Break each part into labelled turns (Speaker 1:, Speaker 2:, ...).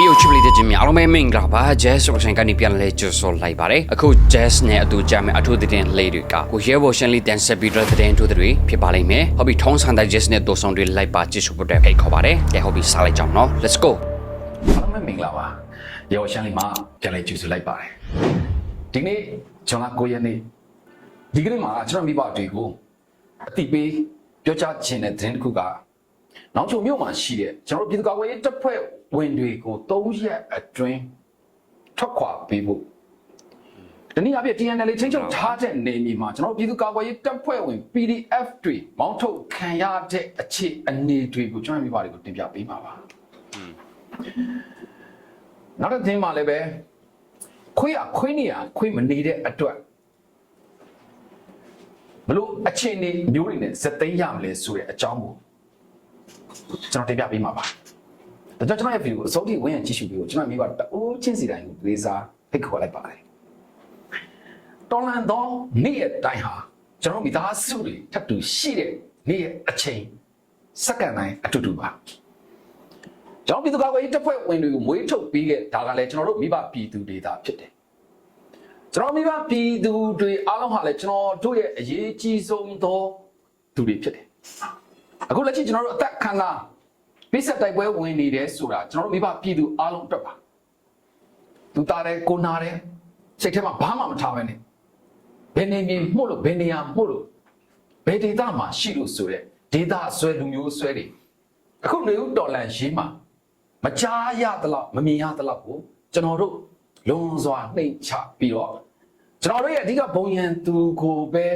Speaker 1: Hey yo ချစ်ပလီတဲ့ချင်းများအားလုံးပဲမင်္ဂလာပါ Jazz Solution ကနေပြန်လဲကြိုဆိုလိုက်ပါတယ်အခု Jazz နဲ့အတူကြမယ်အထူးသတင်းလေးတွေကကိုရဲဘော်ရှန်လီတန်ဆက်ပြီးတော့သတင်းထူးတွေဖြစ်ပါလိမ့်မယ်ဟုတ်ပြီထုံးစံတဲ့ Jazz နဲ့တိုးဆောင်တွေလိုက်ပါကြည့်ရှုဖို့အတွက်ဖိတ်ခေါ်ပါတယ်ကဲဟုတ်ပြီစားလိုက်ကြအောင်နော် Let's go
Speaker 2: အားလုံးပဲမင်္ဂလာပါရောရှန်လီမှာပြန်လဲကြိုဆိုလိုက်ပါတယ်ဒီနေ့ဇွန်လ9ရက်နေ့ဒီကနေ့မှာကျွန်တော်မိဘတွေကိုအတိပေးပြောကြားခြင်းတဲ့သတင်းတစ်ခုကနောက်ချုံမြို့မှာရှိတဲ့ကျွန်တော်တို့ပြည်သူ့ကာကွယ်ရေးတပ်ဖွဲ့ ဝင်တွေကို၃ရက်အတွင်းထွက်ခွာပေးဖို့ဒီနေ့အပြည့် TNL ချင်းချုပ်ထားတဲ့နေမြေမှာကျွန်တော်တို့ပြည်သူ့ကာကွယ်ရေးတပ်ဖွဲ့ဝင် PDF တွေမောင်းထုတ်ခံရတဲ့အခြေအနေတွေကိုကျွန်တော်မိဘတွေကိုတင်ပြပေးပါပါနောက်တစ်သင်းမှာလည်းပဲခွေးရခွေးနေရခွေးမနေတဲ့အတွက်ဘလို့အခြေအနေမျိုးတွေနဲ့ဇက်သိမ်းရမလဲဆိုတဲ့အကြောင်းကိုကျွန်တော်တင်ပြပေးမှာပါ ဒါကြောင့်ကျွန်တော်ရဲ့ဗီဒီယိုကိုအစိုးရဝင်ရကြည့်ရှုပြီးတော့ကျွန်တော်မိဘတအိုးချင်းစီတိုင်းကိုလေးစားဖိတ်ခေါ်လိုက်ပါတယ်တော်လန်တော့နေ့ရက်တိုင်းဟာကျွန်တော်မိသားစုတွေထပ်တူရှိတဲ့နေ့ရက်အချိန်စက္ကန့်တိုင်းအတူတူပါကျွန်တော်ပြည်သူ့ကာကွယ်ရေးတပ်ဖွဲ့ဝင်တွေကိုမွေးထုတ်ပြီးခဲ့ဒါကလည်းကျွန်တော်တို့မိဘပြည်သူတွေသာဖြစ်တယ်ကျွန်တော်မိဘပြည်သူတွေအားလုံးဟာလည်းကျွန်တော်တို့ရဲ့အရေးကြီးဆုံးသောသူတွေဖြစ်တယ်အခုလက်ရှိကျွန်တော်တို့အသက်ခံလာ ပိဆက်တိုက်ပွဲဝင်နေတယ်ဆိုတာကျွန်တော်တို့မိဘပြည်သူအားလုံးအတွက်ပါသူသားတယ်ကိုနာတယ်စိတ်ထဲမှာဘာမှမထားဘဲနဲ့ဘယ်နေမြေမှုလို့ဘယ်နေရာမှုလို့ဘယ်ဒေသမှာရှိလို့ဆိုတဲ့ဒေသဆွဲလူမျိုးဆွဲတွေအခုနေဦးတော်လန်ရေးမှာမကြားရသလောက်မမြင်ရသလောက်ကိုကျွန်တော်တို့လွန်စွာနှိမ်ချပြီးတော့ကျွန်တော်တို့ရဲ့အဓိကဘုံရန်သူကိုပဲ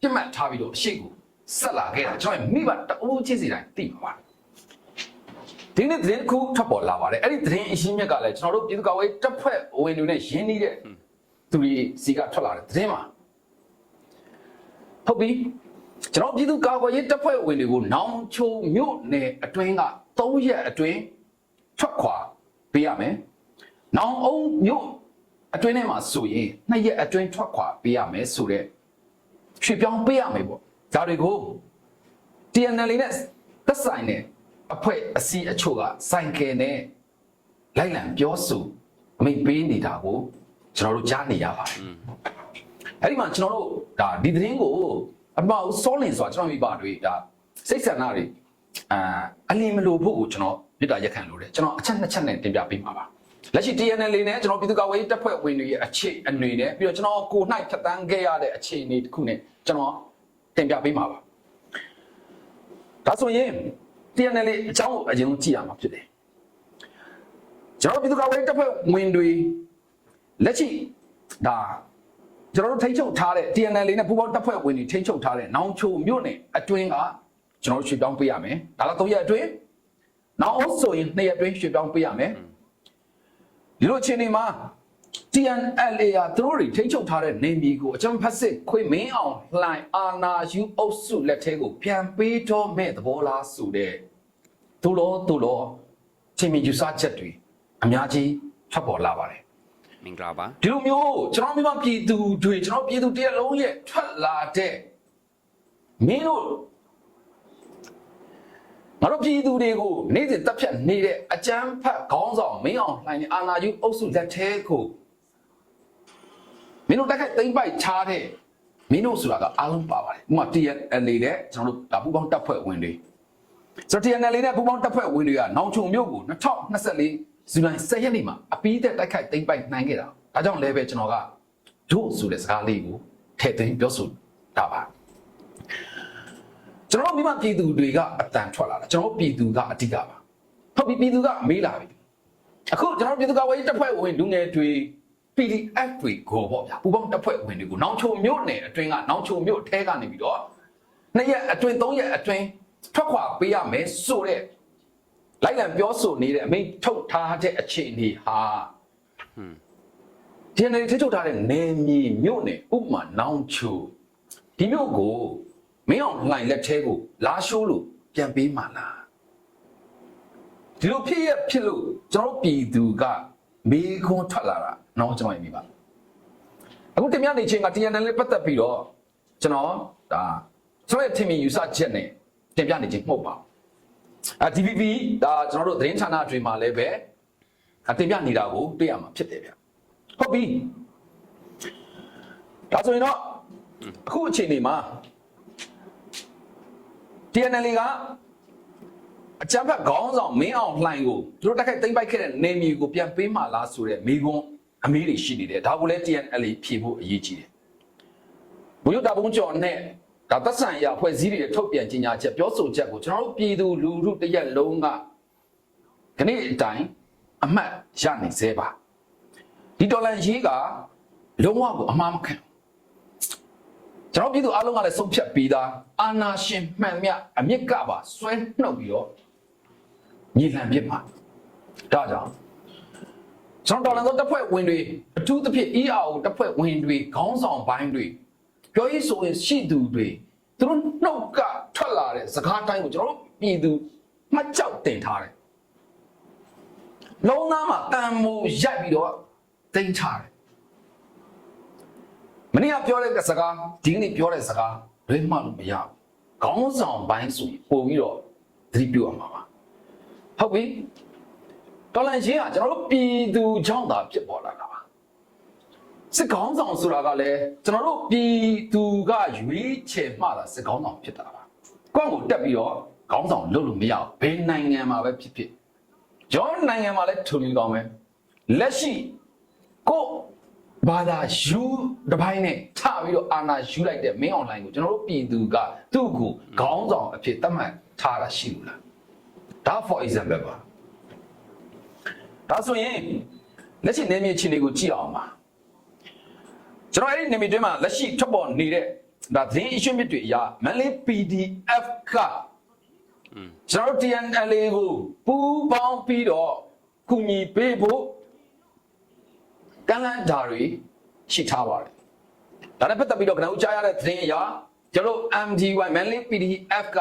Speaker 2: ပြတ်မှတ်ထားပြီးတော့အရှိတ်ကိုဆက်လာခဲ့တာကျွန်တော်ရဲ့မိဘတအိုးချင်းစီတိုင်းသိပါပါ ဒီနေ့သတင်းတစ်ခုထပ်ပေါ်လာပါတယ်အဲ့ဒီသတင်းအရှင်းမြက်ကလည်းကျွန်တော်တို့ပြည်သူ့ကာကွယ်ရေးတပ်ဖွဲ့ဝင်တွေနဲ့ရင်းနှီးတဲ့သူတွေစီကထွက်လာတဲ့သတင်းမှာဟုတ်ပြီကျွန်တော်ပြည်သူ့ကာကွယ်ရေးတပ်ဖွဲ့ဝင်တွေကိုနောင်ချိုမြို့နယ်အတွင်းက3ရက်အတွင်းထွက်ခွာပေးရမယ်။နောင်အောင်မြို့အတွင်းထဲမှာဆိုရင်နှစ်ရက်အတွင်းထွက်ခွာပေးရမယ်ဆိုတော့ရွှေပြောင်းပေးရမယ်ပေါ့။ဒါတွေကို TNL နဲ့သက်ဆိုင်တဲ့ အဖွဲ့အစည်းအချို့ကစိုင်ကယ်နဲ့လိုက်လံပြောဆိုအမိန့်ပေးနေတာကိုကျွန်တော်တို့ကြားနေရပါတယ်။အဲဒီမှာကျွန်တော်တို့ဒါဒီသတင်းကိုအမအောင်စောလင်ဆိုတာကျွန်တော်မိပါတွေဒါစိတ်ဆန္ဒတွေအာအလင်းမလို့ဖို့ကိုကျွန်တော်မြစ်တာရက်ခံလို့တယ်ကျွန်တော်အချက်နှစ်ချက်နဲ့တင်ပြပေးမှာပါလက်ရှိ TNL လေးနဲ့ကျွန်တော်ပြည်သူ့ကာကွယ်ရေးတပ်ဖွဲ့ဝင်တွေရဲ့အခြေအနေနဲ့ပြီးတော့ကျွန်တော်ကို၌ဖြတ်တန်းခဲ့ရတဲ့အခြေအနေတစ်ခုနဲ့ကျွန်တော်တင်ပြပေးမှာပါဒါဆိုရင် TNL လေးအကြောင်းကိုအရင်ဆုံးကြည့်ရမှာဖြစ်တယ်ကျွန်တော်ပြည်သူ့ကာကွယ်ရေးတပ်ဖွဲ့ဝင်တွေလက်ရှိဒါကျွန်တော်တို့ထိန်းချုပ်ထားတဲ့ TNL လေးနဲ့ပူးပေါင်းတပ်ဖွဲ့ဝင်တွေထိန်းချုပ်ထားတဲ့နောင်ချိုမြို့နယ်အတွင်းကကျွန်တော်တို့ရွှေ့ပြောင်းပေးရမယ်ဒါလည်း၃ရက်အတွင်းနောက်အောင်ဆိုရင်2ရက်အတွင်းရွှေ့ပြောင်းပေးရမယ်ဒီလိုအချိန်ဒီမှာ TNLA ကသူတို့တွေထိန်းချုပ်ထားတဲ့နေမြေကိုအကြမ်းဖက်စစ်ခွေမင်းအောင်လှိုင်အာနာယူအုပ်စုလက်ထဲကိုပြန်ပေးတော့မဲ့သဘောလားဆိုတဲ့သူတော်သူတော်ချင်းမြယူဆချက်တွေအများကြီးထွက်ပေါ်လာပါတယ်
Speaker 1: မင်္ဂလာပါ
Speaker 2: ဒီလိုမျိုးကျွန်တော်မိမပြည်သူတွေကျွန်တော်ပြည်သူတရက်လုံးရဲ့ထွက်လာတဲ့မင်းတို့ငါတို့ပြည်သူတွေကိုနေ့စဉ်တပ်ဖြတ်နေတဲ့အကြမ်းဖက်ခေါင်းဆောင်မင်းအောင်လှိုင်နေအာနာယူအုပ်စုလက်ထဲကို မင်းတို့တက်ခိုက်သိမ့်ပိုက်ချားတဲ့မင်းတို့ဆိုတာကအားလုံးပါပါတယ်ဥပမာ TNL နဲ့ကျွန်တော်တို့ဒါပူပေါင်းတပ်ဖွဲ့ဝင်တွေဆိုတော့ TNL နဲ့ပူပေါင်းတပ်ဖွဲ့ဝင်တွေကနောင်ချုံမြို့ကို2024ဇူလိုင်10ရက်နေ့မှာအပီးသက်တိုက်ခိုက်သိမ့်ပိုက်နိုင်ခဲ့တာဒါကြောင့်လည်းပဲကျွန်တော်ကတို့ဆိုတဲ့စကားလေးကိုထည့်သွင်းပြောဆိုတာပါကျွန်တော်တို့မိမပြည်သူတွေကအတန်ထွက်လာတာကျွန်တော်တို့ပြည်သူကအဓိကပါဟုတ်ပြီပြည်သူကမေးလာပြီအခုကျွန်တော်တို့ပြည်သူကဝေးတပ်ဖွဲ့ဝင်လူငယ်တွေ PDF တွေကိုပေါ့ဗျာပူပေါင်းတပ်ဖွဲ့ဝင်တွေကိုနောင်ချိုမြို့နယ်အတွင်းကနောင်ချိုမြို့ထဲကနေပြီးတော့နှစ်ရက်အတွင်းသုံးရက်အတွင်းထွက်ခွာပေးရမယ်ဆိုတဲ့လိုက်လံပြောဆိုနေတဲ့အမိန့်ထုတ်ထားတဲ့အခြေအနေဟာဒီနေ့ထိထုတ်ထားတဲ့နေမြေမြို့နယ်ဥပမာနောင်ချိုဒီမြို့ကိုမင်းအောင်လှိုင်လက်ထဲကိုလာရှိုးလို့ပြန်ပေးမှလားဒီလိုဖြစ်ရဖြစ်လို့ကျွန်တော်ပြည်သူကမေးခွန်းထွက်လာတာ တော့ကျွန်တော်မြင်ပါအခုတင်ပြနေချင်းက TNL နဲ့ပတ်သက်ပြီးတော့ကျွန်တော်ဒါကျွန်တော်ရဲ့ထင်မြင်ယူဆချက်နဲ့တင်ပြနေချင်းမဟုတ်ပါဘူးအာ DVB ဒါကျွန်တော်တို့သတင်းဌာနတွေမှာလည်းပဲအတင်ပြနေတာကိုတွေ့ရမှာဖြစ်တယ်ဗျဟုတ်ပြီဒါဆိုရင်တော့အခုအချိန်ဒီမှာ TNL ကအကြမ်းဖက်ခေါင်းဆောင်မင်းအောင်လှိုင်ကိုသူတို့တက်ခိုက်သိမ့်ပိုက်ခဲ့တဲ့နေမီကိုပြန်ပေးမှလားဆိုတဲ့မိကွန်း အမေးတွေရှိနေတယ်ဒါကိုလည်း TNL ဖြေဖို့အရေးကြီးတယ်ဘုရုတာဘုံကျော်နဲ့ဒါသက်ဆိုင်ရာဖွဲ့စည်းတွေထုတ်ပြန်ကြေညာချက်ပြောဆိုချက်ကိုကျွန်တော်တို့ပြည်သူလူထုတစ်ရက်လုံးကခဏအတိုင်းအမှတ်ရနေသေးပါဒီဒေါ်လာရေးကလုံးဝကိုအမှားမခံဘူးကျွန်တော်ပြည်သူအားလုံးကလည်းဆုံးဖြတ်ပြီးသားအာနာရှင်မှန်မြအမြင့်ကပါဆွဲနှုတ်ပြီးတော့ညီလံပြစ်ပါဒါကြောင့် ကျွန်တော်တော်လန်သောတပ်ဖွဲ့ဝင်တွေအထူးသဖြင့် EAO တပ်ဖွဲ့ဝင်တွေခေါင်းဆောင်ပိုင်းတွေပြောရေးဆိုရင်ရှိသူတွေသူတို့နှုတ်ကထွက်လာတဲ့စကားတိုင်းကိုကျွန်တော်တို့ပြည်သူမှတ်ကြောက်တင်ထားတယ်လုံးသားမှာတန်မိုးရိုက်ပြီးတော့တင်ချတယ်မနေ့ကပြောတဲ့စကားဒီကနေ့ပြောတဲ့စကားလွဲမှလို့မရဘူးခေါင်းဆောင်ပိုင်းဆိုရင်ပို့ပြီးတော့သတိပြုရမှာပါဟုတ်ပြီ တော်လန်ရှင်းကကျွန်တော်တို့ပြည်သူချောင်းသာဖြစ်ပေါ်လာတာပါစစ်ခေါင်းဆောင်ဆိုတာကလည်းကျွန်တော်တို့ပြည်သူကရွေးချယ်မှသာစစ်ခေါင်းဆောင်ဖြစ်တာပါကွန့်ကိုတက်ပြီးတော့ခေါင်းဆောင်လုပ်လို့မရဘူးဘယ်နိုင်ငံမှာပဲဖြစ်ဖြစ်ကျွန်တော်နိုင်ငံမှာလည်းထုံနေကောင်းပဲလက်ရှိကိုဘာသာယူတစ်ပိုင်းနဲ့ထပြီးတော့အာနာယူလိုက်တဲ့မင်းအွန်လိုင်းကိုကျွန်တော်တို့ပြည်သူကသူ့ကိုခေါင်းဆောင်အဖြစ်သတ်မှတ်ထားတာရှိလို့လားဒါ for example ပါ ဒါဆိုရင်လက်ရှိနေမြေချင်းတွေကိုကြည့်အောင်ပါကျွန်တော်အဲ့ဒီနေမြေတွင်းမှာလက်ရှိထွက်ပေါ်နေတဲ့ဒါသတင်းအရှင်းမြစ်တွေအရာမန်လေး PDF ကကျွန်တော်တို့ TNL ကိုပူးပေါင်းပြီးတော့ကူညီပေးဖို့ကန့်လန့်ဓာတွေရှိထားပါတယ်။ဒါနဲ့ပတ်သက်ပြီးတော့ကျွန်တော်ကြားရတဲ့သတင်းအရကျွန်တော်တို့ MDY Manly PDF က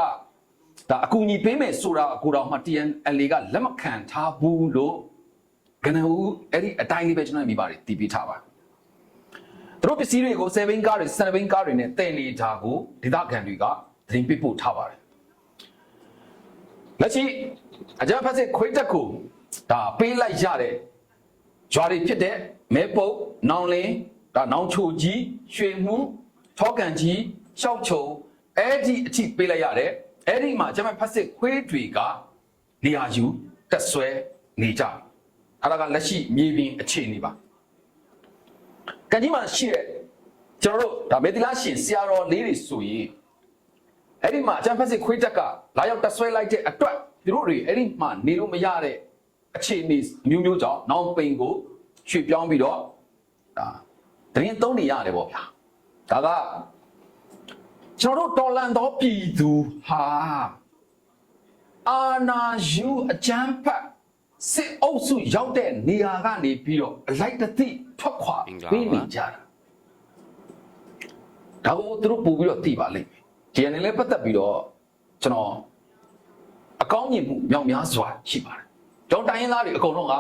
Speaker 2: ဒါအကူအညီပေးမယ်ဆိုတာကိုတော့မှ TNL ကလက်မခံထားဘူးလို့ ကနဦးအဲ့ဒီအတိုင်းလေးပဲကျွန်တော်မိပါတယ်တည်ပြီးထားပါ။သူတို့ပစ္စည်းတွေကို7ဘင်းကားတွေ7ဘင်းကားတွေနဲ့တည်နေတာကိုဒေသခံတွေကသတင်းပေးပို့ထားပါတယ်။လက်ရှိအကြမ်းဖက်စစ်ခွေးတက်ကိုဒါပေးလိုက်ရတဲ့ဂျွာတွေဖြစ်တဲ့မဲပုတ်နောင်လင်းဒါနောင်ချိုကြီးရွှေမှုထောကန်ကြီးရှောက်ချုံအဲ့ဒီအထိပေးလိုက်ရတယ်အဲ့ဒီမှာကျွန်မဖတ်စစ်ခွေးတွေကနေရာယူတက်ဆွဲနေကြ အဲ့ဒါကလက်ရှိမြေပြင်အခြေအနေပါကန်ကြီးမှာရှိတဲ့ကျွန်တော်တို့ဒါမေတ္တာရှင်ဆရာတော်လေးတွေဆိုရင်အဲ့ဒီမှာအကျန်းဖက်စစ်ခွေးတက်ကလာရောက်တက်ဆွဲလိုက်တဲ့အတွက်သူတို့တွေအဲ့ဒီမှာနေလို့မရတဲ့အခြေအနေမျိုးမျိုးကြောင့်နောင်ပိန်ကိုရွှေ့ပြောင်းပြီးတော့ဒါတရင်သုံးနေရတယ်ပေါ့ဗျာဒါကကျွန်တော်တို့တော်လန်တော်ပြည်သူဟာအာနာယူအကျန်းဖတ် စစ်အုပ်စုရောက်တဲ့နေရာကနေပြီးတော့အလိုက်တသိထွက်ခွာပြီးနေကြတာဒါကိုသူတို့ပို့ပြီးတော့သိပါလိမ့်မယ် GNL လည်းပတ်သက်ပြီးတော့ကျွန်တော်အကောင်းမြင်မှုမြောက်များစွာရှိပါတယ်ကျွန်တော်တိုင်းရင်းသားတွေအကုန်လုံးက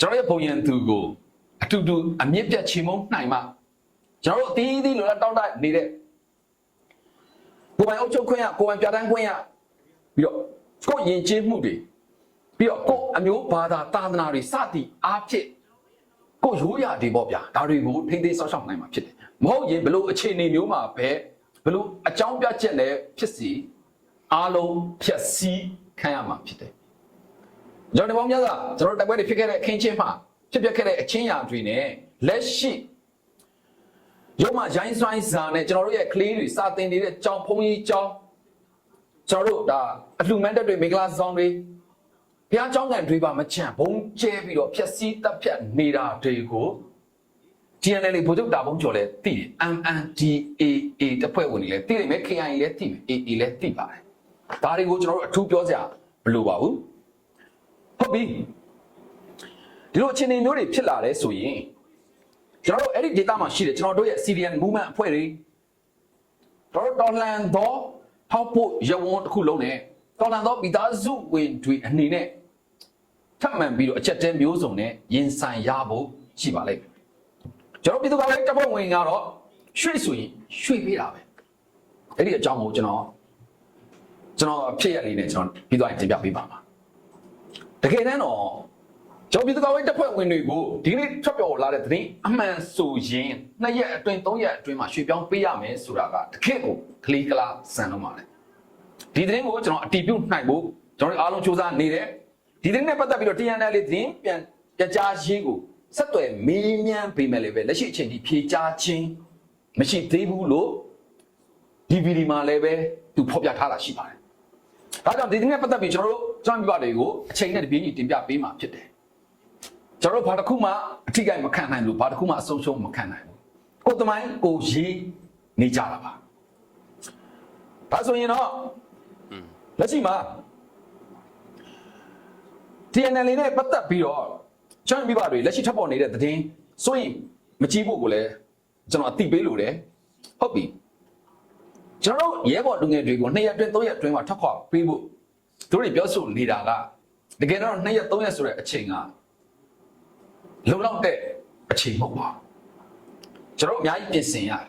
Speaker 2: ကျွန်တော်ရဲ့ဘုံရန်သူကိုအတူတူအမြင့်ပြတ်ချေမုန်းနိုင်မှကျွန်တော်တို့အသီးသီးလိုလားတောင်းတနေတဲ့ကိုယ်ပိုင်အုပ်ချုပ်ခွင့်ရကိုယ်ပိုင်ပြဋ္ဌာန်းခွင့်ရပြီးတော့ကိုယ်ယဉ်ကျေးမှုတွေ ပြီးတော့ကိုယ်အမျိုးဘာသာသာသနာတွေစသည်အားဖြင့်ကိုယ်ရိုးရာတွေပေါ့ဗျာဒါတွေကိုထိမ့်သိမ်းဆောက်ရှောက်နိုင်မှာဖြစ်တယ်မဟုတ်ရင်ဘလို့အခြေအနေမျိုးမှာပဲဘလို့အကြောင်းပြချက်နဲ့ဖြစ်စီအားလုံးဖြက်စီးခံရမှာဖြစ်တယ်ကျွန်တော်တို့ပေါင်းများစွာကျွန်တော်တို့တိုက်ပွဲတွေဖြစ်ခဲ့တဲ့အခင်းချင်းမှာဖြစ်ပျက်ခဲ့တဲ့အချင်းရာတွေနဲ့လက်ရှိရုံမှာရိုင်းဆိုင်စာနဲ့ကျွန်တော်တို့ရဲ့ကလေးတွေစာသင်နေတဲ့ကြောင်ဖုံးကြီးကြောင်ကျွန်တော်တို့ဒါအလှူမန်းတက်တွေမင်္ဂလာဆောင်တွေ ဘုရားကျောင်းကန်တွေပါမချန့်ဘုံကျဲပြီးတော့ဖြက်စီးတပ်ဖြတ်နေတာတွေကို TNL ဗိုလ်ချုပ်တာဘုံကျော်လဲသိတယ် MNDAA တပ်ဖွဲ့ဝင်တွေလဲသိတယ်မယ် KIA လဲသိမယ် AA လဲသိပါတယ်ဒါတွေကိုကျွန်တော်တို့အထူးပြောစရာမလိုပါဘူးဟုတ်ပြီဒီလိုအခြေအနေမျိုးတွေဖြစ်လာတယ်ဆိုရင်ကျွန်တော်တို့အဲ့ဒီ data မှာရှိတယ်ကျွန်တော်တို့ရဲ့ CDN movement အဖွဲ့တွေတော်တော်လန်တော့ထောက်ဖို့ရဝန်းတစ်ခုလုံးနဲ့တော်လန်တော့မိသားစုဝင်တွေအနေနဲ့ ထပ်မံပြီးတော့အချက်တဲမျိုးစုံနဲ့ရင်ဆိုင်ရဖို့ရှိပါလိမ့်မယ်ကျွန်တော်ပြည်သူ့ကာကွယ်ရေးတပ်ဖွဲ့ဝင်ကတော့ရွှေ့ဆိုရင်ရွှေ့ပေးတာပဲအဲ့ဒီအကြောင်းကိုကျွန်တော်ကျွန်တော်ဖြစ်ရလေးနဲ့ကျွန်တော်ပြီးသွားရင်တင်ပြပေးပါမှာတကယ်တမ်းတော့ကျွန်တော်ပြည်သူ့ကာကွယ်ရေးတပ်ဖွဲ့ဝင်တွေကိုဒီနေ့ထွက်ပြောလာတဲ့သတင်းအမှန်ဆိုရင်နှစ်ရက်အတွင်းသုံးရက်အတွင်းမှာရွှေ့ပြောင်းပေးရမယ်ဆိုတာကတကယ့်ကိုကလီကလာစံလုံးပါလေဒီသတင်းကိုကျွန်တော်အတီးပြုတ်နိုင်ဖို့ကျွန်တော်တို့အားလုံးစူးစမ်းနေတယ် ဒီသတင်းနဲ့ပတ်သက်ပြီးတော့ TNL လေးသတင်းပြန်ပြကြားရေးကိုဆက်သွယ်မေးမြန်းပေးမယ်လေပဲလက်ရှိအချိန်ဒီဖြေကြားခြင်းမရှိသေးဘူးလို့ DVD မှာလည်းပဲသူဖော်ပြထားတာရှိပါတယ်ဒါကြောင့်ဒီသတင်းနဲ့ပတ်သက်ပြီးကျွန်တော်တို့ကျွန်တော်မိဘတွေကိုအချိန်နဲ့တပြေးညီတင်ပြပေးမှာဖြစ်တယ်ကျွန်တော်တို့ဘာတစ်ခုမှအထိကိမခံနိုင်လို့ဘာတစ်ခုမှအဆုံးရှုံးမခံနိုင်ဘူးကိုယ်တမိုင်းကိုရေးနေကြတာပါဒါဆိုရင်တော့လက်ရှိမှာ TNL နဲ့ပတ်သက်ပြီးတော့ကျွန်တော်မိဘတွေလက်ရှိထပ်ပေါ်နေတဲ့သတင်းဆိုရင်မကြည့်ဖို့ကိုလည်းကျွန်တော်အသိပေးလို့တယ်ဟုတ်ပြီကျွန်တော်တို့ရဲဘော်လူငယ်တွေကို2ရက်အတွင်း3ရက်အတွင်းမှာထွက်ခွာပေးဖို့တို့တွေပြောဆိုနေတာကတကယ်တော့2ရက်3ရက်ဆိုတဲ့အချိန်ကလုံလောက်တဲ့အချိန်မဟုတ်ပါဘူးကျွန်တော်တို့အများကြီးပြင်ဆင်ရတယ်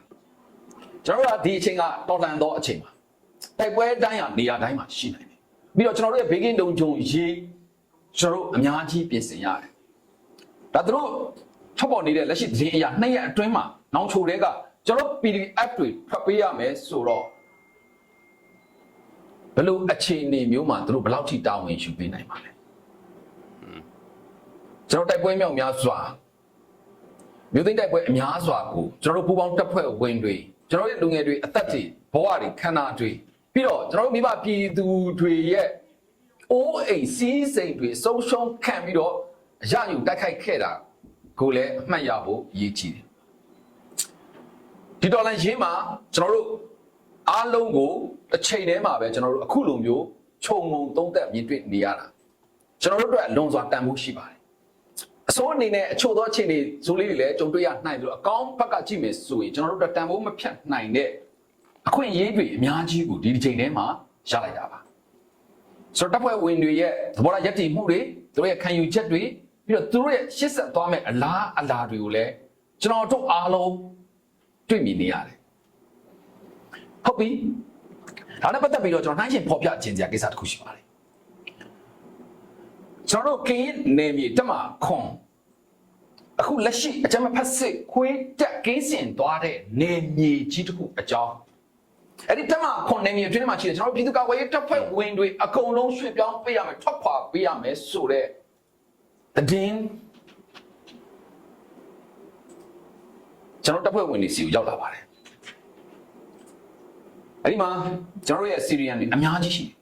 Speaker 2: ကျွန်တော်တို့ကဒီအချိန်ကတော်တန်သောအချိန်ပါတိုက်ပွဲတိုင်းဟာနေရာတိုင်းမှာရှိနိုင်တယ်ပြီးတော့ကျွန်တော်တို့ရဲ့ဘေးကင်းတုံဂျုံရေး ကျွန်တော်တို့အများကြီးပြင်ဆင်ရတယ်ဒါသူတို့ထပ်ပေါ်နေတဲ့လက်ရှိသတင်းအရာနှစ်ရက်အတွင်းမှာနောင်ချိုတွေကကျွန်တော်တို့ PDF တွေဖတ်ပေးရမယ်ဆိုတော့ဘယ်လိုအခြေအနေမျိုးမှာသူတို့ဘယ်လောက်ထိတာဝန်ယူပေးနိုင်ပါလဲကျွန်တော်တိုက်ပွဲမြောက်များစွာမြို့သိမ်းတိုက်ပွဲအများစွာကိုကျွန်တော်တို့ပူပေါင်းတပ်ဖွဲ့ဝင်တွေကျွန်တော်တို့လူငယ်တွေအသက်တွေဘဝတွေခန္ဓာတွေပြီးတော့ကျွန်တော်တို့မိဘပြည်သူတွေရဲ့ အိုးအိမ်စီးစိမ်တွေဆုံးရှုံးခံပြီးတော့အရယူတိုက်ခိုက်ခဲ့တာကိုလည်းအမှတ်ရဖို့အရေးကြီးတယ်ဒီဒေါ်လာရင်းမှာကျွန်တော်တို့အားလုံးကိုတစ်ချိန်တည်းမှာပဲကျွန်တော်တို့အခုလိုမျိုးခြုံငုံသုံးသက်မြင်တွေ့နေရတာကျွန်တော်တို့အတွက်လွန်စွာတန်ဖိုးရှိပါတယ်အစိုးအနေနဲ့အချို့သောအခြေအနေဇိုးလေးတွေလည်းကြုံတွေ့ရနိုင်တယ်လို့အကောင့်ဘက်ကကြည့်မယ်ဆိုရင်ကျွန်တော်တို့တန်ဖိုးမဖြတ်နိုင်တဲ့အခွင့်အရေးတွေအများကြီးကိုဒီဒီချိန်ထဲမှာရလိုက်တာပါ ဆိုတော့တပ်ဖွဲ့ဝင်တွေရဲ့သဘောထားယက်တည်မှုတွေသူတို့ရဲ့ခံယူချက်တွေပြီးတော့သူတို့ရဲ့ရှစ်ဆက်သွားမဲ့အလားအလာတွေကိုလည်းကျွန်တော်တို့အားလုံးတွေ့မြင်နေရတယ်ဟုတ်ပြီဒါနဲ့ပတ်သက်ပြီးတော့ကျွန်တော်နှိုင်းရှင်ဖော်ပြခြင်းစရာကိစ္စတစ်ခုရှိပါတယ်ကျွန်တော်တို့ကင်းနေမြေတက်မှာခွန်အခုလက်ရှိအကြမ်းမဖက်စစ်ခွေးတက်ကင်းစင်သွားတဲ့နေမြေကြီးတစ်ခုအကြောင်း အဲ့ဒီတက်မှာခွန်နေမြေအတွင်းမှာရှိတယ်ကျွန်တော်တို့ပြည်သူ့ကာကွယ်ရေးတပ်ဖွဲ့ဝင်တွေအကုန်လုံးရွှေ့ပြောင်းပေးရမယ်ထွက်ခွာပေးရမယ်ဆိုတဲ့တည်င်းကျွန်တော်တပ်ဖွဲ့ဝင်တွေစီကိုရောက်လာပါတယ်အဲ့ဒီမှာကျွန်တော်တို့ရဲ့စီရီယန်တွေအများကြီးရှိတယ်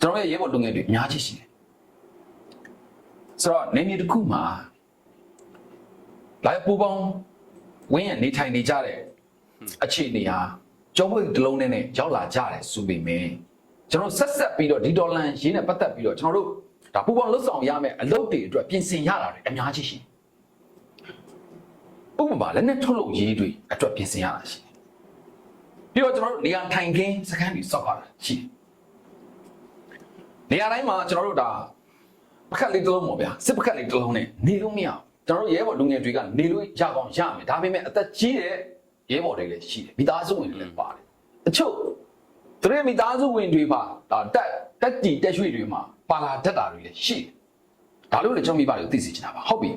Speaker 2: ကျွန်တော်ရဲ့ရဲဘော်လူငယ်တွေအများကြီးရှိတယ်ဆိုတော့နေမြေတစ်ခုမှာလိုက်ပူပေါင်းဝင်းရနေထိုင်နေကြတဲ့ အခြေအနေဟာကျောင်းပွေတစ်လုံးနဲ့နဲ့ရောက်လာကြတယ်ဆိုပေမဲ့ကျွန်တော်ဆက်ဆက်ပြီးတော့ဒီဒေါ်လာရင်းနဲ့ပတ်သက်ပြီးတော့ကျွန်တော်တို့ဒါပူပေါင်းလှုပ်ဆောင်ရမယ့်အလုပ်တွေအတွက်ပြင်ဆင်ရတာတွေအများကြီးရှိတယ်ဥပမာလည်းနဲ့ထုတ်လုပ်ရေးတွေအတွက်ပြင်ဆင်ရတာရှိတယ်ပြီးတော့ကျွန်တော်တို့နေရာထိုင်ခင်းစခန်းတွေစောက်ရတာရှိတယ်နေရာတိုင်းမှာကျွန်တော်တို့ဒါပကတ်လေးတစ်လုံးပေါ့ဗျာစစ်ပကတ်လေးတစ်လုံးနဲ့နေလို့မရဘူးကျွန်တော်တို့ရဲဘော်လူငယ်တွေကနေလို့ရကောင်းရမယ်ဒါပေမဲ့အသက်ကြီးတဲ့ ရဲဘော်တွေလည်းရှိတယ်မိသားစုဝင်တွေလည်းပါတယ်အချို့သူတို့ရဲ့မိသားစုဝင်တွေပါဒါတက်တက်တီတက်ရွှေတွေမှာပါလာတတ်တာတွေလည်းရှိတယ်ဒါလို့လည်းကျွန်တော်မိဘတွေကိုသိစေချင်တာပါဟုတ်ပြီ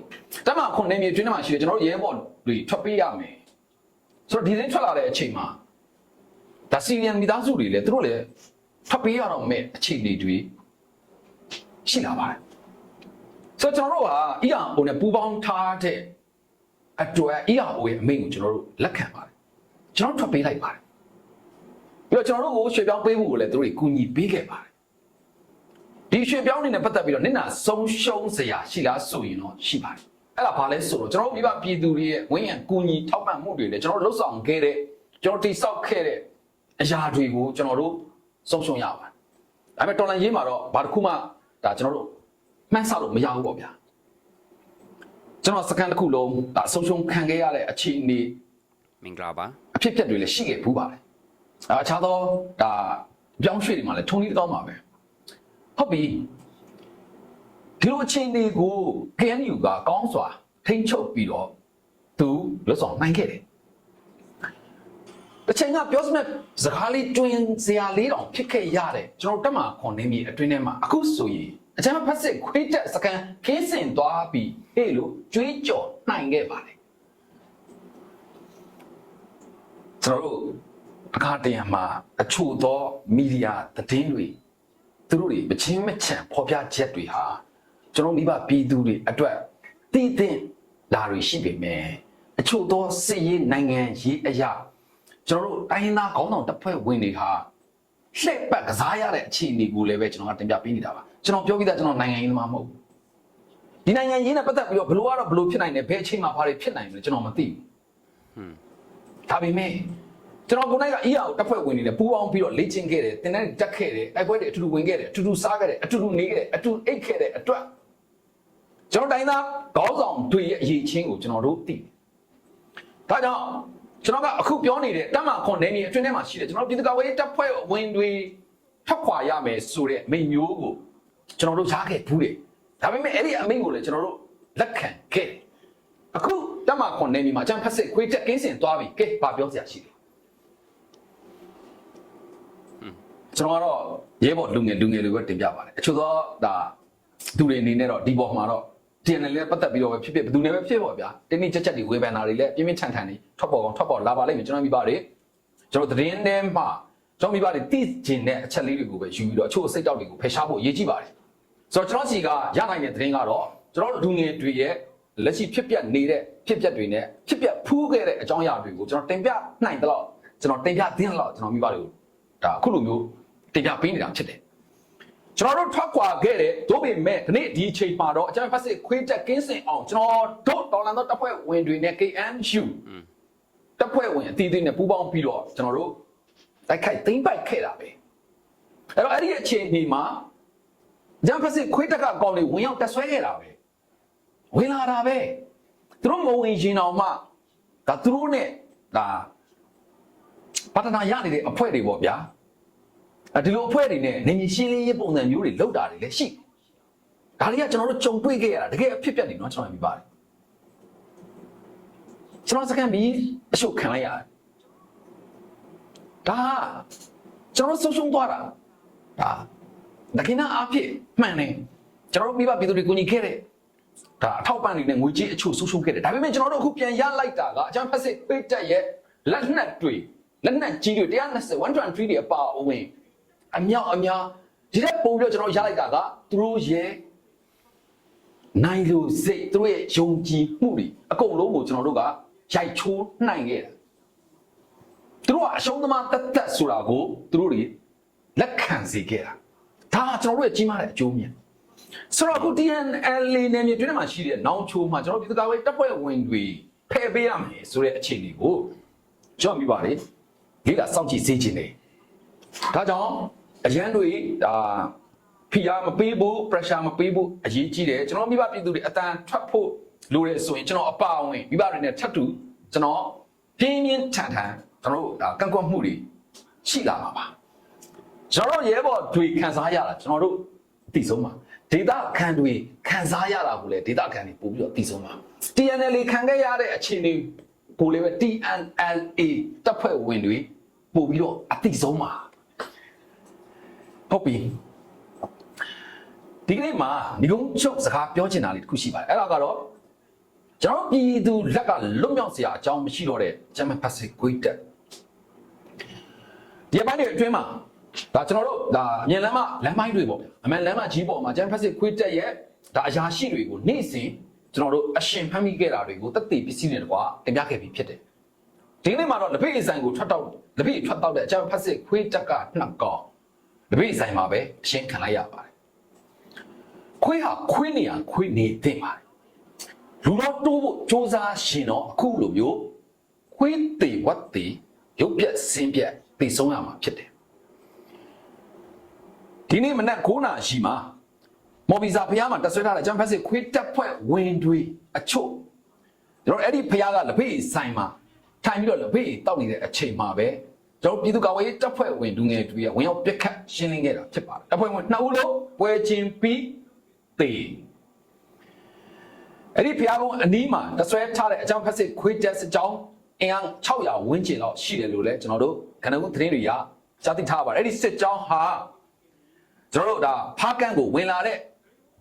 Speaker 2: တက်မှာခုနေမြေတွင်းထဲမှာရှိတယ်ကျွန်တော်တို့ရဲဘော်တွေထွက်ပေးရမယ်ဆိုတော့ဒီစင်းထွက်လာတဲ့အချိန်မှာဒါစီရီယန်မိသားစုတွေလည်းသူတို့လည်းထွက်ပေးရတော့မဲ့အခြေအနေတွေရှိလာပါတယ်ဆိုတော့ကျွန်တော်တို့က ERO နဲ့ပူးပေါင်းထားတဲ့ အတွက် ERO ရဲ့အမိန့်ကိုကျွန်တော်တို့လက်ခံပါတယ်ကျွန်တော်ထွက်ပေးလိုက်ပါတယ်ပြီးတော့ကျွန်တော်တို့ကိုရွှေပြောင်းပေးဖို့ကိုလည်းသူတို့တွေကူညီပေးခဲ့ပါတယ်ဒီရွှေပြောင်းနေနဲ့ပတ်သက်ပြီးတော့နင့်နာဆုံးရှုံးစရာရှိလားဆိုရင်တော့ရှိပါတယ်အဲ့ဒါဘာလဲဆိုတော့ကျွန်တော်တို့မိဘပြည်သူတွေရဲ့ဝင်းရံကူညီထောက်ပံ့မှုတွေလည်းကျွန်တော်တို့လှုပ်ဆောင်ခဲ့တဲ့ကျွန်တော်တိဆောက်ခဲ့တဲ့အရာတွေကိုကျွန်တော်တို့ဆုံးရှုံးရပါတယ်ဒါပေမဲ့တော်လန်ရေးမှာတော့ဘာတစ်ခုမှဒါကျွန်တော်တို့မှန်းဆလို့မရဘူးပေါ့ဗျာ ကျွန်တော်စကန်တစ်ခုလုံးဒါဆုံးရှုံးခံခဲ့ရတဲ့အခြေအနေ
Speaker 1: မင်္ဂလာပါ
Speaker 2: အဖြစ်အပျက်တွေလည်းရှိခဲ့ဘူးပါတယ်အဲအခြားသောဒါပြောင်းရွှေ့တွေမှာလည်းထုံးနည်းတစ်ကောင်းပါပဲဟုတ်ပြီဒီလိုအခြေအနေကို KNU ကကောင်းစွာထိန်းချုပ်ပြီးတော့သူလွတ်ဆောင်နိုင်ခဲ့တယ်တစ်ချိန်ကပြောစမဲ့စကားလေးတွင်စရာလေးတောင်ဖြစ်ခဲ့ရတယ်ကျွန်တော်တက်မှာခွန်နေမြေအတွင်းထဲမှာအခုဆိုရင် အချမ်းဖတ်စစ်ခွေးတက်စကန်ခင်းစင်သွားပြီးဟေ့လို့ကြွေးကြော်နိုင်ခဲ့ပါတယ်ကျွန်တော်တို့အခါတရံမှာအချို့သောမီဒီယာသတင်းတွေသူတို့တွေမချင်းမချန်ဖော်ပြချက်တွေဟာကျွန်တော်မိဘပြည်သူတွေအတွက်တည်တင့်လာတွေရှိပေမဲ့အချို့သောစစ်ရေးနိုင်ငံရေးအရာကျွန်တော်တို့တိုင်းရင်းသားခေါင်းဆောင်တပ်ဖွဲ့ဝင်တွေဟာ လှည့်ပတ်ကစားရတဲ့အခြေအနေကိုလည်းပဲကျွန်တော်ကတင်ပြပေးနေတာပါကျွန်တော်ပြောပြီးသားကျွန်တော်နိုင်ငံရေးသမားမဟုတ်ဘူးဒီနိုင်ငံရေးနဲ့ပတ်သက်ပြီးတော့ဘလို့ကတော့ဘလို့ဖြစ်နိုင်တယ်ဘယ်အချိန်မှာဘာတွေဖြစ်နိုင်လဲကျွန်တော်မသိဘူးဒါပေမဲ့ကျွန်တော်ကိုယ်တိုင်ကအီးအာကိုတပ်ဖွဲ့ဝင်နေတယ်ပူးပေါင်းပြီးတော့လေ့ကျင့်ခဲ့တယ်တင်တဲ့တက်ခဲ့တယ်တိုက်ပွဲတွေအတူတူဝင်ခဲ့တယ်အတူတူစားခဲ့တယ်အတူတူနေခဲ့တယ်အတူအိတ်ခဲ့တယ်အတွက်ကျွန်တော်တိုင်းသားခေါင်းဆောင်တွေရဲ့အရေးချင်းကိုကျွန်တော်တို့သိတယ်ဒါကြောင့် ကျွန်တော်ကအခုပြောနေတဲ့တမန်ခွန်နေနေအတွင်းထဲမှာရှိတယ်ကျွန်တော်ပြည်သူ့ကာကွယ်ရေးတပ်ဖွဲ့ဝင်တွေထပ်ခွာရမယ်ဆိုတဲ့မိန်မျိုးကိုကျွန်တော်တို့ရားခဲ့ဘူးတယ်ဒါပေမဲ့အဲ့ဒီအမိန့်ကိုလည်းကျွန်တော်တို့လက်ခံခဲ့တယ်အခုတမန်ခွန်နေနေမှာအချမ်းဖက်စစ်ခွေးချက်ကင်းစင်သွားပြီကဲဘာပြောစရာရှိလဲကျွန်တော်ကတော့ရဲဘော်လူငယ်လူငယ်တွေပဲတင်ပြပါတယ်အချို့သောဒါသူတွေအနေနဲ့တော့ဒီပေါ်မှာတော့ TNL နဲ့ပတ်သက်ပြီးတော့ပဲဖြစ်ဖြစ်ဘယ်သူနဲ့ပဲဖြစ်ပေါ့ဗျာတင်းတင်းကြပ်ကြပ်တွေဝေဖန်တာတွေလည်းပြင်းပြင်းထန်ထန်တွေထွက်ပေါ်ကောင်ထွက်ပေါ်လာပါလိမ့်မယ်ကျွန်တော်မိဘတွေကျွန်တော်သတင်းထဲမှာကျွန်တော်မိဘတွေသိကျင်တဲ့အချက်လေးတွေကိုပဲယူပြီးတော့အချို့အစိတ်တောက်တွေကိုဖယ်ရှားဖို့အရေးကြီးပါတယ်ဆိုတော့ကျွန်တော်စီကရနိုင်တဲ့သတင်းကတော့ကျွန်တော်လူငယ်တွေရဲ့လက်ရှိဖြစ်ပျက်နေတဲ့ဖြစ်ပျက်တွေနဲ့ဖြစ်ပျက်ဖူးခဲ့တဲ့အကြောင်းအရာတွေကိုကျွန်တော်တင်ပြနိုင်တဲ့တော့ကျွန်တော်တင်ပြသင့်တဲ့တော့ကျွန်တော်မိဘတွေကိုဒါအခုလိုမျိုးတင်ပြပေးနေတာဖြစ်တယ် ကျွန်တော်တို့ထွက်ခွာခဲ့တယ်တို့ပေမဲ့ဒီနေ့ဒီအချိန်မှာတော့အကြမ်းဖက်စစ်ခွေးတက်ကင်းစင်အောင်ကျွန်တော်တို့တော်လန်တော့တပ်ဖွဲ့ဝင်တွေနဲ့ KNU တပ်ဖွဲ့ဝင်အသီးသီးနဲ့ပူးပေါင်းပြီးတော့ကျွန်တော်တို့တိုက်ခိုက်သိမ်းပိုက်ခဲ့တာပဲအဲ့တော့အဲ့ဒီအချိန်ဒီမှာအကြမ်းဖက်စစ်ခွေးတက်ကအကောင်တွေဝင်ရောက်တက်ဆွဲခဲ့တာပဲဝင်လာတာပဲသူတို့မဝင်ရင်အောင်မှဒါသူတို့နဲ့ဒါပါတနာရနေတဲ့အဖွဲ့တွေပေါ့ဗျာအဲ ဒီလိုအဖွဲ့တွေနဲ့နေမြေရှင်းလင်းရေးပုံစံမျိုးတွေလောက်တာတွေလည်းရှိဒါတွေကကျွန်တော်တို့ကြုံတွေ့ခဲ့ရတာတကယ်အဖြစ်ပြက်နေနော်ကျွန်တော်ပြပါတယ်ကျွန်တော်စကန်ပြီးအရှုပ်ခံလိုက်ရတယ်ဒါကျွန်တော်ဆုံးရှုံးသွားတာဒါတကယ်နာအဖြစ်မှန်တယ်ကျွန်တော်တို့မိဘပြည်သူတွေကိုညီခဲ့တယ်ဒါအထောက်ပံ့တွေနဲ့ငွေကြေးအချို့ဆုံးရှုံးခဲ့တယ်ဒါပေမဲ့ကျွန်တော်တို့အခုပြန်ရလိုက်တာကအချမ်းဖက်စစ်ပိတ်တက်ရဲ့လက်နက်တွေလက်နက်ကြီးတွေ120 123တွေအပါအဝင် အမြောက်အများဒီတက်ပုံပြီးတော့ကျွန်တော်ရလိုက်တာကသူတို့ရဲ့နိုင်လို့စိတ်သူတို့ရဲ့ယုံကြည်မှုတွေအကုန်လုံးကိုကျွန်တော်တို့ကရိုက်ချိုးနိုင်ခဲ့တာသူတို့ကအရှုံးသမားတက်တက်ဆိုတာကိုသူတို့တွေလက်ခံစေခဲ့တာဒါကကျွန်တော်တို့ရဲ့ကြီးမားတဲ့အကျိုးမြတ်ဆိုတော့အခု TNL နဲ့မြေတွင်းထဲမှာရှိတဲ့နောင်ချိုးမှာကျွန်တော်ပြည်သူ့ကာကွယ်တပ်ဖွဲ့ဝင်တွေဖယ်ပေးရမယ်ဆိုတဲ့အခြေအနေကိုကျွန်တော်မိပါလေလေးလာစောင့်ကြည့်စေချင်တယ်ဒါကြောင့် အရန်တွေဒါဖိအားမပေးဘူး pressure မပေးဘူးအရေးကြီးတယ်ကျွန်တော်မိဘပြည်သူတွေအတန်ထွက်ဖို့လိုတယ်ဆိုရင်ကျွန်တော်အပါအဝင်မိဘတွေနဲ့ထပ်တူကျွန်တော်ပြင်းပြင်းထန်ထန်ကျွန်တော်တို့ဒါကန့်ကွက်မှုတွေရှိလာမှာပါကျွန်တော်တို့ရဲဘော်တွေခံစားရတာကျွန်တော်တို့အသိဆုံးပါဒေတာခံတွေခံစားရတာကိုလည်းဒေတာခံတွေပို့ပြီးတော့အသိဆုံးပါ TNL ခံခဲ့ရတဲ့အခြေအနေကိုလည်းပဲ TNLA တပ်ဖွဲ့ဝင်တွေပို့ပြီးတော့အသိဆုံးပါ ဟုတ်ပြီဒီကနေ့မှာဒီကုန်းချုပ်စကားပြောချင်တာလေးတစ်ခုရှိပါတယ်အဲ့ဒါကတော့ကျွန်တော်ပြည်သူလက်ကလွတ်မြောက်စရာအကြောင်းမရှိတော့တဲ့ဂျမန်ဖက်စစ်ကွေးတက်ဒီအပိုင်းတွေအတွင်းမှာဒါကျွန်တော်တို့ဒါအမြန်လမ်းမလမ်းပိုင်းတွေပေါ့ဗျာအမြန်လမ်းမကြီးပေါ်မှာဂျမန်ဖက်စစ်ကွေးတက်ရဲ့ဒါအရာရှိတွေကိုနေ့စဉ်ကျွန်တော်တို့အရှင်ဖမ်းမိခဲ့တာတွေကိုတက်သေးပစ္စည်းတွေတကွာတင်ပြခဲ့ပြီးဖြစ်တယ်ဒီနေ့မှာတော့လက်ဖေးအဆိုင်ကိုထွက်တော့လက်ဖေးထွက်တော့တဲ့အဂျမန်ဖက်စစ်ခွေးတက်ကနှစ်ကောင် တပိတ်ဆိုင်မှာပဲအရှင်းခံလိုက်ရပါတယ်ခွေးဟာခွေးနေရခွေးနေတင်ပါတယ်လူတော့တိုးဖို့စ조사ရှင်တော့အခုလိုမျိုးခွေးတေဝတ်တေရုပ်ပြက်ဆင်းပြက်သိဆုံးရမှာဖြစ်တယ်ဒီနေ့မနက်9နာရီမှာမော်ဘီဇာဖျားမှာတက်ဆွဲထားတဲ့ဂျမ်ဖက်စစ်ခွေးတက်ဖွဲ့ဝင်တွေအချို့ကျွန်တော်အဲ့ဒီဖျားကလက်ဖေးဆိုင်မှာထိုင်ပြီးတော့လက်ဖေးတောက်နေတဲ့အချိန်မှာပဲ ကျွန်တော်ပြည်သူ့ကာကွယ်ရေးတပ်ဖွဲ့ဝင်လူငယ်တွေကဝင်ရောက်ပြက်ခတ်ရှင်းလင်းခဲ့တာဖြစ်ပါတယ်တပ်ဖွဲ့ဝင်နှစ်ဦးလုံးပွဲချင်းပြီးတေအဲ့ဒီဖျားကုန်းအနီးမှာတဆွဲထားတဲ့အကြောင်းဖက်စစ်ခွေးတက်စကြောင်းအင်အား600ဝန်းကျင်လောက်ရှိတယ်လို့လည်းကျွန်တော်တို့ခဏခုသတင်းတွေကကြားသိထားပါတယ်အဲ့ဒီစစ်ကြောင်းဟာကျွန်တော်တို့ဒါဖားကန့်ကိုဝင်လာတဲ့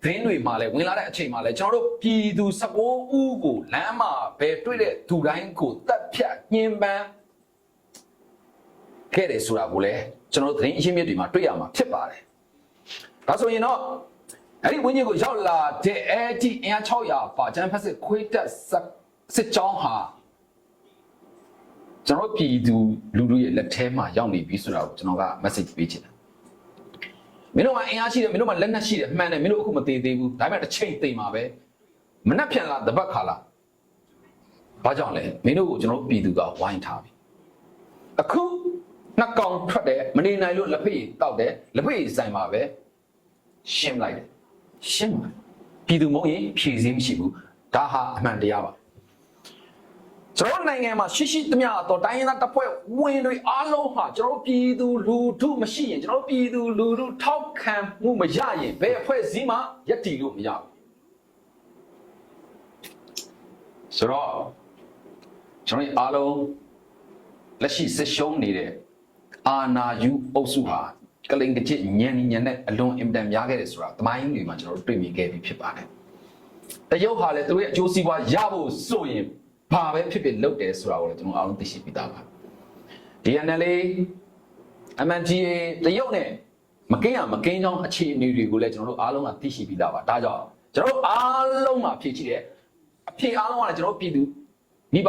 Speaker 2: သတင်းတွေမှာလဲဝင်လာတဲ့အချိန်မှာလဲကျွန်တော်တို့ပြည်သူ19ဦးကိုလမ်းမှာပဲတွေ့တဲ့သူတိုင်းကိုတက်ဖြတ်ညှဉ်းပန်း ခဲ့တယ်ဆိုတာကိုလည်းကျွန်တော်တို့သတင်းအရှင်းမြစ်တွေမှာတွေ့ရမှာဖြစ်ပါတယ်ဒါဆိုရင်တော့အဲ့ဒီဝင်းကြီးကိုရောက်လာတဲ့အဲ့ဒီအင်အား600ပါဂျန်ဖက်စစ်ခွေးတက်စစ်ကြောင်းဟာကျွန်တော်ပြည်သူလူလူရဲ့လက်ထဲမှာရောက်နေပြီဆိုတာကိုကျွန်တော်က message ပေးချင်တယ်မင်းတို့ကအင်အားရှိတယ်မင်းတို့ကလက်နက်ရှိတယ်မှန်တယ်မင်းတို့အခုမသေးသေးဘူးဒါပေမဲ့တစ်ချိန်သိမှာပဲမနှက်ဖြန်လာတပတ်ခါလာဘာကြောင့်လဲမင်းတို့ကိုကျွန်တော်ပြည်သူကဝိုင်းထားပြီအခု နှစ်ကောင်ထွက်တယ်မနေနိုင်လို့လက်ဖက်ရည်တောက်တယ်လက်ဖက်ရည်ဆိုင်မှာပဲရှင်းလိုက်တယ်ရှင်းပါပြည်သူမုံရင်ဖြည့်စည်းမရှိဘူးဒါဟာအမှန်တရားပါကျွန်တော်နိုင်ငံမှာရှိရှိသမျှတော့တိုင်းရင်းသားတပ်ဖွဲ့ဝင်တွေအားလုံးဟာကျွန်တော်ပြည်သူလူထုမရှိရင်ကျွန်တော်ပြည်သူလူထုထောက်ခံမှုမရရင်ဘယ်အဖွဲ့အစည်းမှယက်တည်လို့မရဘူးဆိုတော့ကျွန်တော်အားလုံးလက်ရှိစစ်ရှုံးနေတဲ့ အာနာယူအုပ်စုဟာကလိန်ကချစ်ညံညံနဲ့အလွန်အင်တန်များခဲ့တယ်ဆိုတာသမိုင်းတွေမှာကျွန်တော်တို့တွေ့မြင်ခဲ့ပြီးဖြစ်ပါတယ်တရုတ်ဟာလည်းသူတို့ရဲ့အကျိုးစီးပွားရဖို့ဆိုရင်ဘာပဲဖြစ်ဖြစ်လုပ်တယ်ဆိုတာကိုလည်းကျွန်တော်အားလုံးသိရှိပြီးသားပါ DNL MNTA တရုတ်နဲ့မကင်းရမကင်းကြောင်းအခြေအနေတွေကိုလည်းကျွန်တော်တို့အားလုံးကသိရှိပြီးသားပါဒါကြောင့်ကျွန်တော်တို့အားလုံးမှာဖြည့်ချိတဲ့အဖြေအားလုံးကလည်းကျွန်တော်တို့ပြည်သူမိဘ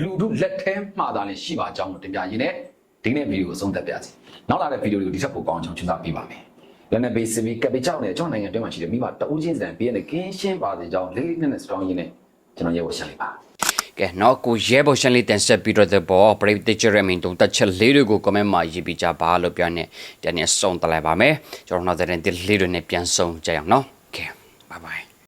Speaker 2: လူထုလက်ထဲမှာသာလည်းရှိပါကြောင်းကိုတင်ပြရင်းနဲ့ ဒီနေ့ဗီဒီယိုကိုအဆုံးသတ်ပြစီနောက်လာတဲ့ဗီဒီယိုတွေကိုဒီချက်ပိုကောင်းအောင်ကျွန်တော်ချူတာပေးပါမယ်လက်နဲ့ဘေးစဗီကပ်ပေးကြောင်းနဲ့ကျွန်တော်နိုင်ငံတွင်းမှာရှိတဲ့မိဘတအူးချင်းစံပေးရတဲ့ကင်းရှင်းပါစေကြောင်းလေးလေးနက်နက်စတောင်းရင်းနဲ့ကျွန်တော်ရဲဝရှင်းလိုက်ပါ
Speaker 1: ကဲနော်ကိုရဲဘော်ရှန်လေးတင်ဆက်ပြီးတော့တဲ့ဘောပရိသတ်ကြရမင်းတုံတက်ချက်လေးတွေကို comment မှာရေးပြကြပါလို့ပြောနေတနေ့ဆုံးတက်လိုက်ပါမယ်ကျွန်တော်နောက်တဲ့တဲ့လေးတွေနဲ့ပြန်ဆုံးကြရအောင်နော်ကဲ bye bye